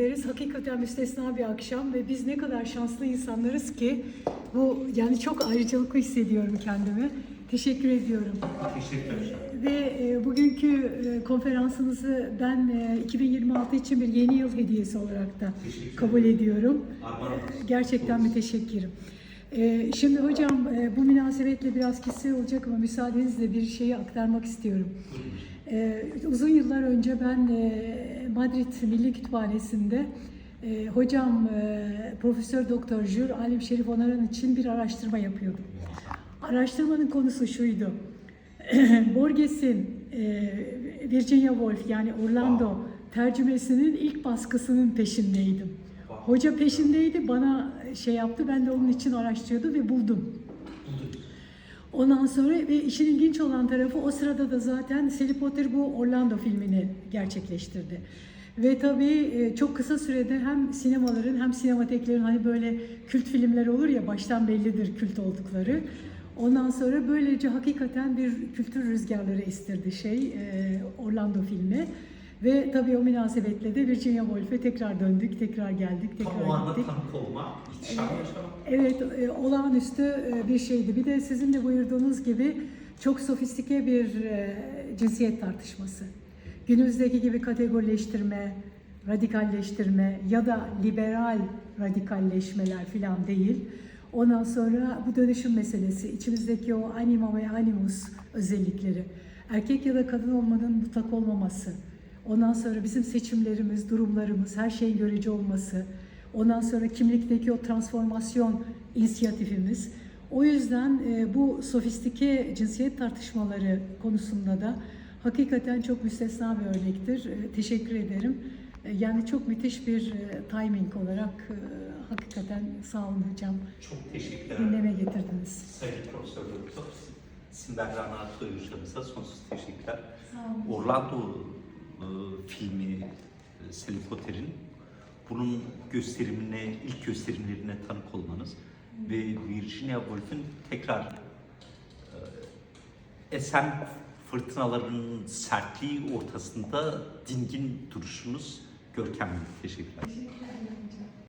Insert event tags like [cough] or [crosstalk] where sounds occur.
Deriz. Hakikaten müstesna bir akşam ve biz ne kadar şanslı insanlarız ki bu yani çok ayrıcalıklı hissediyorum kendimi. Teşekkür ediyorum. Teşekkürler. Ve e, bugünkü e, konferansınızı ben e, 2026 için bir yeni yıl hediyesi olarak da Teşekkür kabul ediyorum. Olsun. Gerçekten müteşekkirim. E, Şimdi hocam e, bu münasebetle biraz kişisel olacak ama müsaadenizle bir şeyi aktarmak istiyorum. Ee, uzun yıllar önce ben e, Madrid Milli Kütüphanesi'nde e, hocam e, Profesör Doktor Jür Alim Şerif Onaran için bir araştırma yapıyordum. Araştırmanın konusu şuydu. [clears throat] Borges'in e, Virginia Woolf yani Orlando tercümesinin ilk baskısının peşindeydim. Hoca peşindeydi, bana şey yaptı, ben de onun için araştırıyordum ve buldum. Ondan sonra ve işin ilginç olan tarafı o sırada da zaten Harry Potter bu Orlando filmini gerçekleştirdi. Ve tabii e, çok kısa sürede hem sinemaların hem sinemateklerin hani böyle kült filmler olur ya baştan bellidir kült oldukları. Ondan sonra böylece hakikaten bir kültür rüzgarları estirdi şey e, Orlando filmi. Ve tabii o münasebetle de Virginia Woolf'e tekrar döndük, tekrar geldik, Tam o tekrar anda gittik. tanık olma, ihtişam yaşamak. Evet, e, olağanüstü e, bir şeydi. Bir de sizin de buyurduğunuz gibi çok sofistike bir e, cinsiyet tartışması. Günümüzdeki gibi kategorileştirme, radikalleştirme ya da liberal radikalleşmeler falan değil. Ondan sonra bu dönüşüm meselesi, içimizdeki o anima ve animus özellikleri, erkek ya da kadın olmanın mutlak olmaması, ondan sonra bizim seçimlerimiz, durumlarımız, her şeyin görece olması, Ondan sonra kimlikteki o transformasyon inisiyatifimiz. O yüzden e, bu sofistike cinsiyet tartışmaları konusunda da hakikaten çok müstesna bir örnektir. E, teşekkür ederim. E, yani çok müthiş bir timing olarak hakikaten sağ olun hocam. Çok teşekkürler. Gündeme getirdiniz. Sayın Profesör Doktor Simbel Rana hocamıza sonsuz teşekkürler. Sağ olun. Orlando filmi e, Sally Potter'in bunun gösterimine, ilk gösterimlerine tanık olmanız ve Virginia Woolf'ün tekrar e, esen fırtınaların sertliği ortasında dingin duruşunuz görkemli. Teşekkürler.